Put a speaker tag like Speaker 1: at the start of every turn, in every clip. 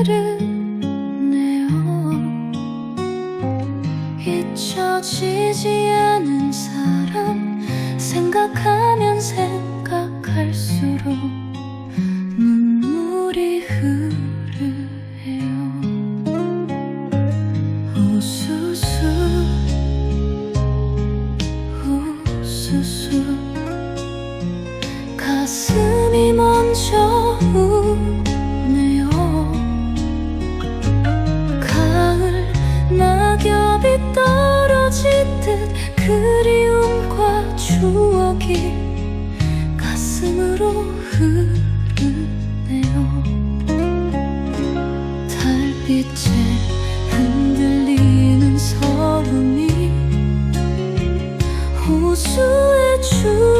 Speaker 1: 흐르네요 잊혀지지 않은 사람 생각하면 생 그리움과 추억이 가슴으로 흐르네요. 달빛에 흔들리는 서름이 호수의 주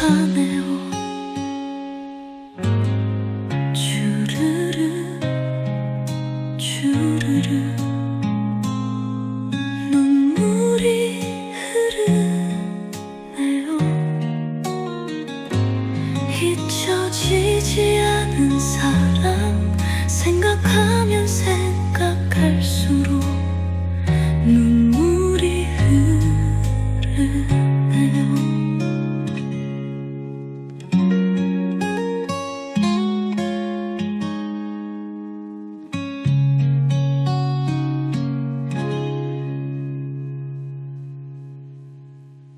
Speaker 1: 하네요. 주르르 주르르.